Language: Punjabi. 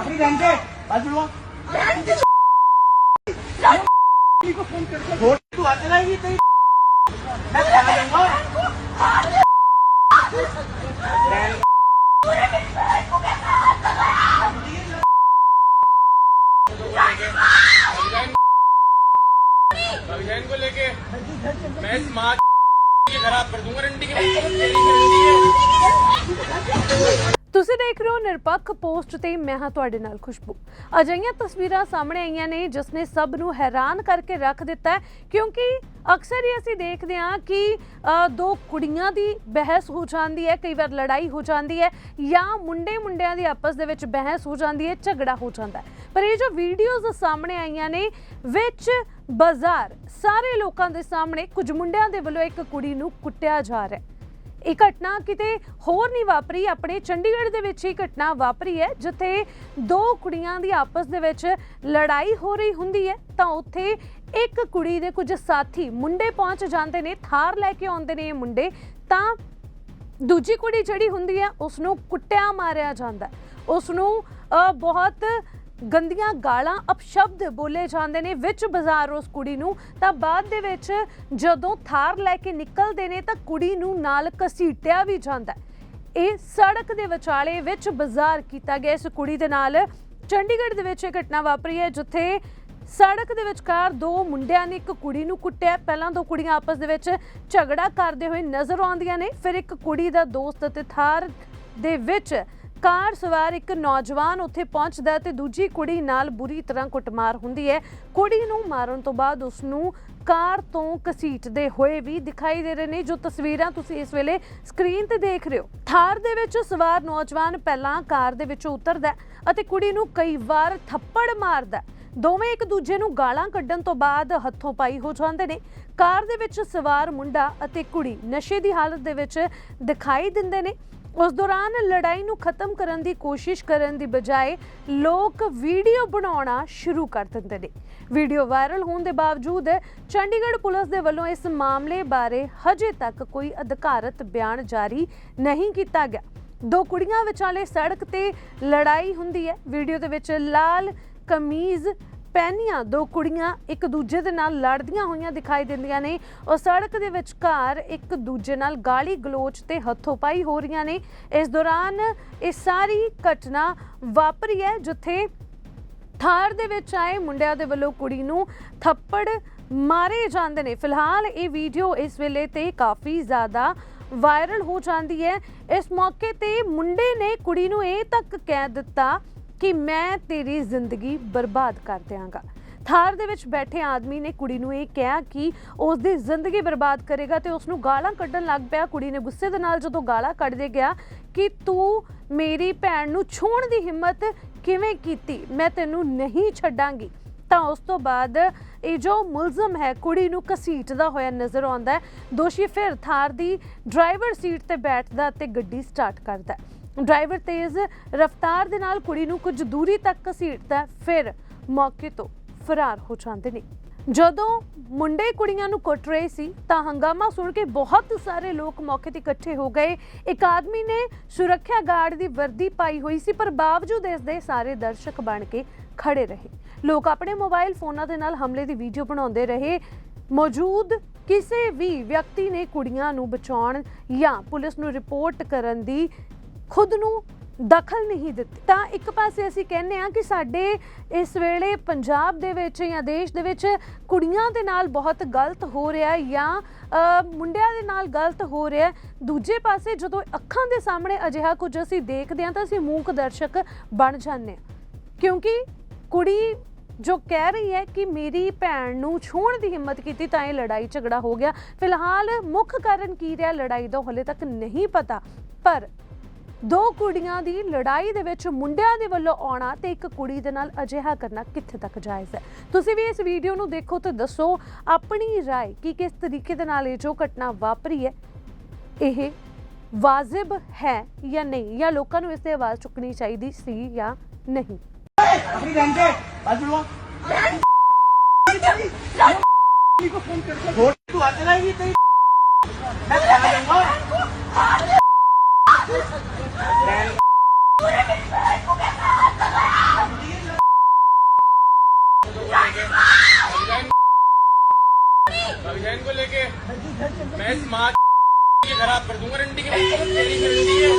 अभी रहने बात बुलवा को फ़ोन करके फ़ोन तू आते ना ये तेरी मैं खाना दूँगा। लेके मैं इस माँ खराब कर दूँगा रंडी के ਤੁਸੀਂ ਦੇਖ ਰਹੇ ਹੋ ਨਿਰਪੱਖ ਪੋਸਟ ਤੇ ਮੈਂ ਹਾਂ ਤੁਹਾਡੇ ਨਾਲ ਖੁਸ਼ਬੂ। ਅਜਿਹੀਆਂ ਤਸਵੀਰਾਂ ਸਾਹਮਣੇ ਆਈਆਂ ਨੇ ਜਿਸ ਨੇ ਸਭ ਨੂੰ ਹੈਰਾਨ ਕਰਕੇ ਰੱਖ ਦਿੱਤਾ ਕਿਉਂਕਿ ਅਕਸਰ ਹੀ ਅਸੀਂ ਦੇਖਦੇ ਹਾਂ ਕਿ ਦੋ ਕੁੜੀਆਂ ਦੀ ਬਹਿਸ ਹੋ ਜਾਂਦੀ ਹੈ, ਕਈ ਵਾਰ ਲੜਾਈ ਹੋ ਜਾਂਦੀ ਹੈ ਜਾਂ ਮੁੰਡੇ ਮੁੰਡਿਆਂ ਦੀ ਆਪਸ ਦੇ ਵਿੱਚ ਬਹਿਸ ਹੋ ਜਾਂਦੀ ਹੈ, ਝਗੜਾ ਹੋ ਜਾਂਦਾ ਪਰ ਇਹ ਜੋ ਵੀਡੀਓਜ਼ ਸਾਹਮਣੇ ਆਈਆਂ ਨੇ, ਵਿੱਚ ਬਾਜ਼ਾਰ ਸਾਰੇ ਲੋਕਾਂ ਦੇ ਸਾਹਮਣੇ ਕੁਝ ਮੁੰਡਿਆਂ ਦੇ ਵੱਲੋਂ ਇੱਕ ਕੁੜੀ ਨੂੰ ਕੁੱਟਿਆ ਜਾ ਰਿਹਾ ਹੈ। ਇਹ ਘਟਨਾ ਕਿਤੇ ਹੋਰ ਨਹੀਂ ਵਾਪਰੀ। ਆਪਣੇ ਚੰਡੀਗੜ੍ਹ ਦੇ ਵਿੱਚ ਹੀ ਘਟਨਾ ਵਾਪਰੀ ਹੈ, ਜਿੱਥੇ ਦੋ ਕੁੜੀਆਂ ਦੀ ਆਪਸ ਦੇ ਵਿੱਚ ਲੜਾਈ ਹੋ ਰਹੀ ਹੁੰਦੀ ਹੈ। ਤਾਂ ਉੱਥੇ ਇੱਕ ਕੁੜੀ ਦੇ ਕੁਝ ਸਾਥੀ ਮੁੰਡੇ ਪਹੁੰਚ ਜਾਂਦੇ ਨੇ, ਥਾਰ ਲੈ ਕੇ ਆਉਂਦੇ ਨੇ ਇਹ ਮੁੰਡੇ। ਤਾਂ ਦੂਜੀ ਕੁੜੀ ਜਿਹੜੀ ਹੁੰਦੀ ਹੈ ਉਸ ਨੂੰ ਕੁੱਟਿਆ ਮਾਰਿਆ ਜਾਂਦਾ ਹੈ। ਉਸ ਨੂੰ ਬਹੁਤ ਗੰਦੀਆਂ ਗਾਲਾਂ ਅਪਸ਼ਬਦ ਬੋਲੇ ਜਾਂਦੇ ਨੇ ਵਿੱਚ ਬਾਜ਼ਾਰ ਉਸ ਕੁੜੀ ਨੂੰ। ਤਾਂ ਬਾਅਦ ਦੇ ਵਿੱਚ ਜਦੋਂ ਥਾਰ ਲੈ ਕੇ ਨਿਕਲਦੇ ਨੇ ਤਾਂ ਕੁੜੀ ਨੂੰ ਨਾਲ ਘਸੀਟਿਆ ਵੀ ਜਾਂਦਾ ਇਹ ਸੜਕ ਦੇ ਵਿਚਾਲੇ ਵਿੱਚ ਬਾਜ਼ਾਰ ਕੀਤਾ ਗਿਆ। ਇਸ ਕੁੜੀ ਦੇ ਨਾਲ ਚੰਡੀਗੜ੍ਹ ਦੇ ਵਿੱਚ ਇਹ ਘਟਨਾ ਵਾਪਰੀ ਹੈ, ਜਿੱਥੇ ਸੜਕ ਦੇ ਵਿਚਕਾਰ ਦੋ ਮੁੰਡਿਆਂ ਨੇ ਇੱਕ ਕੁੜੀ ਨੂੰ ਕੁੱਟਿਆ। ਪਹਿਲਾਂ ਦੋ ਕੁੜੀਆਂ ਆਪਸ ਦੇ ਵਿੱਚ ਝਗੜਾ ਕਰਦੇ ਹੋਏ ਨਜ਼ਰ ਆਉਂਦੀਆਂ ਨੇ। ਫਿਰ ਇੱਕ ਕੁੜੀ ਦਾ ਦੋਸਤ ਅਤੇ ਥਾਰ ਦੇ ਵਿੱਚ ਕਾਰ ਸਵਾਰ ਇੱਕ ਨੌਜਵਾਨ ਉੱਥੇ ਪਹੁੰਚਦਾ ਤੇ ਦੂਜੀ ਕੁੜੀ ਨਾਲ ਬੁਰੀ ਤਰ੍ਹਾਂ ਕੁੱਟਮਾਰ ਹੁੰਦੀ ਹੈ। ਕੁੜੀ ਨੂੰ ਮਾਰਨ ਤੋਂ ਬਾਅਦ ਉਸ ਨੂੰ ਕਾਰ ਤੋਂ ਘਸੀਟਦੇ ਹੋਏ ਵੀ ਦਿਖਾਈ ਦੇ ਰਹੇ ਨੇ। ਜੋ ਤਸਵੀਰਾਂ ਤੁਸੀਂ ਇਸ ਵੇਲੇ ਸਕਰੀਨ ਤੇ ਦੇਖ ਰਹੇ ਹੋ। ਥਾਰ ਦੇ ਵਿੱਚ ਸਵਾਰ ਨੌਜਵਾਨ ਪਹਿਲਾਂ ਕਾਰ ਦੇ ਵਿੱਚੋਂ ਉਤਰਦਾ ਅਤੇ ਕੁੜੀ ਨੂੰ ਕਈ ਵਾਰ ਥੱਪੜ ਮਾਰਦਾ ਦੋਵੇਂ ਇੱਕ ਦੂਜੇ ਨੂੰ ਗਾਲਾਂ ਕੱਢਣ ਤੋਂ ਬਾਅਦ ਹੱਥੋਂ ਪਾਈ ਹੋ ਜਾਂਦੇ ਨੇ। ਕਾਰ ਦੇ ਵਿੱਚ ਸਵਾਰ ਮੁੰਡਾ ਅਤੇ ਕੁੜੀ ਨਸ਼ੇ ਦੀ ਹਾਲਤ ਦੇ ਵਿੱਚ ਦਿਖਾਈ ਦਿੰਦੇ ਨੇ। ਉਸ ਦੌਰਾਨ ਲੜਾਈ ਨੂੰ ਖਤਮ ਕਰਨ ਦੀ ਕੋਸ਼ਿਸ਼ ਕਰਨ ਦੀ ਬਜਾਏ ਲੋਕ ਵੀਡੀਓ ਬਣਾਉਣਾ ਸ਼ੁਰੂ ਕਰ ਦਿੰਦੇ ਨੇ। ਵੀਡੀਓ ਵਾਇਰਲ ਹੋਣ ਦੇ ਬਾਵਜੂਦ ਚੰਡੀਗੜ੍ਹ ਪੁਲਿਸ ਦੇ ਵੱਲੋਂ ਇਸ ਮਾਮਲੇ ਬਾਰੇ ਹਜੇ ਤੱਕ ਕੋਈ ਅਧਿਕਾਰਤ ਬਿਆਨ ਜਾਰੀ ਨਹੀਂ ਕੀਤਾ ਗਿਆ। ਦੋ ਕੁੜੀਆਂ ਵਿਚਾਲੇ ਸੜਕ ਤੇ ਲੜਾਈ ਹੁੰਦੀ ਹੈ। ਵੀਡੀਓ ਦੇ ਵਿੱਚ ਲਾਲ ਕਮੀਜ਼ ਪਹਿਨੀਆਂ ਦੋ ਕੁੜੀਆਂ ਇੱਕ ਦੂਜੇ ਦੇ ਨਾਲ ਲੜਦੀਆਂ ਹੋਈਆਂ ਦਿਖਾਈ ਦਿੰਦੀਆਂ ਨੇ। ਉਹ ਸੜਕ ਦੇ ਵਿਚਕਾਰ ਇੱਕ ਦੂਜੇ ਨਾਲ ਗਾਲੀ ਗਲੋਚ ਤੇ ਹੱਥੋਂ ਪਾਈ ਹੋ ਰਹੀਆਂ ਨੇ। ਇਸ ਦੌਰਾਨ ਇਹ ਸਾਰੀ ਘਟਨਾ ਵਾਪਰੀ ਹੈ, ਜਿੱਥੇ ਥਾਰ ਦੇ ਵਿੱਚ ਆਏ ਮੁੰਡਿਆਂ ਦੇ ਵੱਲੋਂ ਕੁੜੀ ਨੂੰ ਥੱਪੜ ਮਾਰੇ ਜਾਂਦੇ ਨੇ। ਫਿਲਹਾਲ ਇਹ ਵੀਡੀਓ ਇਸ ਵੇਲੇ ਤੇ ਕਾਫੀ ਜ਼ਿਆਦਾ ਵਾਇਰਲ ਹੋ ਜਾਂਦੀ ਹੈ। ਇਸ ਮੌਕੇ ਤੇ ਮੁੰਡੇ ਨੇ ਕੁੜੀ ਨੂੰ ਇਹ ਤੱਕ ਕਹਿ ਦਿੱਤਾ ਕਿ ਮੈਂ ਤੇਰੀ ਜ਼ਿੰਦਗੀ ਬਰਬਾਦ ਕਰ ਦਿਆਂਗਾ। ਥਾਰ ਦੇ ਵਿੱਚ ਬੈਠੇ ਆਦਮੀ ਨੇ ਕੁੜੀ ਨੂੰ ਇਹ ਕਿਹਾ ਕਿ ਉਸ ਦੀ ਜ਼ਿੰਦਗੀ ਬਰਬਾਦ ਕਰੇਗਾ ਤੇ ਉਸ ਨੂੰ ਗਾਲਾਂ ਕੱਢਣ ਲੱਗ ਪਿਆ। ਕੁੜੀ ਨੇ ਗੁੱਸੇ ਦੇ ਨਾਲ ਜਦੋਂ ਗਾਲਾਂ ਕੱਢਦੇ ਗਿਆ ਕਿ ਤੂੰ ਮੇਰੀ ਭੈਣ ਨੂੰ ਛੂਹਣ ਦੀ ਹਿੰਮਤ ਕਿਵੇਂ ਕੀਤੀ? ਮੈਂ ਤੈਨੂੰ ਨਹੀਂ ਛੱਡਾਂਗੀ। ਤਾਂ ਉਸ ਤੋਂ ਬਾਅਦ ਇਹ ਜੋ ਮੁਲਜ਼ਮ ਹੈ, ਕੁੜੀ ਨੂੰ ਘਸੀਟਦਾ ਹੋਇਆ ਨਜ਼ਰ ਆਉਂਦਾ ਹੈ। ਦੋਸ਼ੀ ਫਿਰ ਥਾਰ ਦੀ ਡਰਾਈਵਰ ਸੀਟ ਤੇ ਬੈਠਦਾ ਤੇ ਗੱਡੀ ਸਟਾਰਟ ਕਰਦਾ ਹੈ। ਡਰਾਈਵਰ ਤੇਜ਼ ਰਫ਼ਤਾਰ ਦੇ ਨਾਲ ਕੁੜੀ ਨੂੰ ਕੁਝ ਦੂਰੀ ਤੱਕ ਘਸੀਟਦਾ ਫਿਰ ਮੌਕੇ ਤੋਂ ਫਰਾਰ ਹੋ ਜਾਂਦੇ ਨੇ। ਜਦੋਂ ਮੁੰਡੇ ਕੁੜੀਆਂ ਨੂੰ ਕੁੱਟ ਰਹੇ ਸੀ, ਤਾਂ ਹੰਗਾਮਾ ਸੁਣ ਕੇ ਬਹੁਤ ਸਾਰੇ ਲੋਕ ਮੌਕੇ ਤੇ ਇਕੱਠੇ ਹੋ ਗਏ। ਇੱਕ ਆਦਮੀ ਨੇ ਸੁਰੱਖਿਆ ਗਾਰਡ ਦੀ ਵਰਦੀ ਪਾਈ ਹੋਈ ਸੀ, ਪਰ ਬਾਵਜੂਦ ਇਸ ਦੇ ਸਾਰੇ ਦਰਸ਼ਕ ਬਣ ਕੇ ਖੜੇ ਰਹੇ। ਲੋਕ ਆਪਣੇ ਮੋਬਾਈਲ ਫੋਨਾਂ ਦੇ ਨਾਲ ਹਮਲੇ ਦੀ ਵੀਡੀਓ ਬਣਾਉਂਦੇ ਰਹੇ। ਮੌਜੂਦ ਕਿਸੇ ਵੀ ਵਿਅਕਤੀ ਨੇ ਕੁੜੀਆਂ ਨੂੰ ਬਚਾਉਣ ਜਾਂ ਪੁਲਿਸ ਨੂੰ ਰਿਪੋਰਟ ਕਰਨ ਦੀ ਖੁਦ ਨੂੰ ਦਖਲ ਨਹੀਂ ਦਿੱਤੀ। ਤਾਂ ਇੱਕ ਪਾਸੇ ਅਸੀਂ ਕਹਿੰਦੇ ਆ ਕਿ ਸਾਡੇ ਇਸ ਵੇਲੇ ਪੰਜਾਬ ਦੇ ਵਿੱਚ ਜਾਂ ਦੇਸ਼ ਦੇ ਵਿੱਚ ਕੁੜੀਆਂ ਦੇ ਨਾਲ ਬਹੁਤ ਗਲਤ ਹੋ ਰਿਹਾ ਜਾਂ ਮੁੰਡਿਆਂ ਦੇ ਨਾਲ ਗਲਤ ਹੋ ਰਿਹਾ ਦੂਜੇ ਪਾਸੇ ਜਦੋਂ ਅੱਖਾਂ ਦੇ ਸਾਹਮਣੇ ਅਜਿਹਾ ਕੁਝ ਅਸੀਂ ਦੇਖਦੇ ਹਾਂ ਤਾਂ ਅਸੀਂ ਮੂਕ ਦਰਸ਼ਕ ਬਣ ਜਾਂਦੇ ਹਾਂ। ਕਿਉਂਕਿ ਕੁੜੀ ਜੋ ਕਹਿ ਰਹੀ ਹੈ ਕਿ ਮੇਰੀ ਭੈਣ ਨੂੰ ਛੂਹਣ ਦੀ ਹਿੰਮਤ ਕੀਤੀ ਤਾਂ ਇਹ ਲੜਾਈ ਝਗੜਾ ਹੋ ਗਿਆ। ਫਿਲਹਾਲ ਮੁੱਖ ਕਾਰਨ ਕੀ ਰਿਹਾ, ਲੜਾਈ ਦਾ ਹਲੇ ਤੱਕ ਨਹੀਂ ਪਤਾ। ਪਰ ਦੋ ਕੁੜੀਆਂ ਦੀ ਲੜਾਈ ਦੇ ਵਿੱਚ ਮੁੰਡਿਆਂ ਦੇ ਵੱਲੋਂ ਆਉਣਾ ਤੇ ਇੱਕ ਕੁੜੀ ਦੇ ਨਾਲ ਅਜਿਹਾ ਕਰਨਾ ਕਿੱਥੇ ਤੱਕ ਜਾਇਜ਼ ਹੈ ਤੁਸੀਂ ਵੀ ਇਸ ਵੀਡੀਓ ਨੂੰ ਦੇਖੋ ਤੇ ਦੱਸੋ ਆਪਣੀ رائے ਕਿ ਕਿਸ ਤਰੀਕੇ ਦੇ ਨਾਲ ਇਹ ਜੋ ਘਟਨਾ ਵਾਪਰੀ ਹੈ ਇਹ ਵਾਜਿਬ ਹੈ ਜਾਂ ਨਹੀਂ ਜਾਂ ਲੋਕਾਂ ਨੂੰ ਇਸ ਤੇ ਆਵਾਜ਼ ਚੁੱਕਣੀ ਚਾਹੀਦੀ ਸੀ ਜਾਂ ਨਹੀਂ अपनी बहन के बात सुनो को फोन करके छोड़ तू हाथ चलाएगी तेरी मैं इस माँ के खराब कर दूंगा रंडी के तेरी रंडी है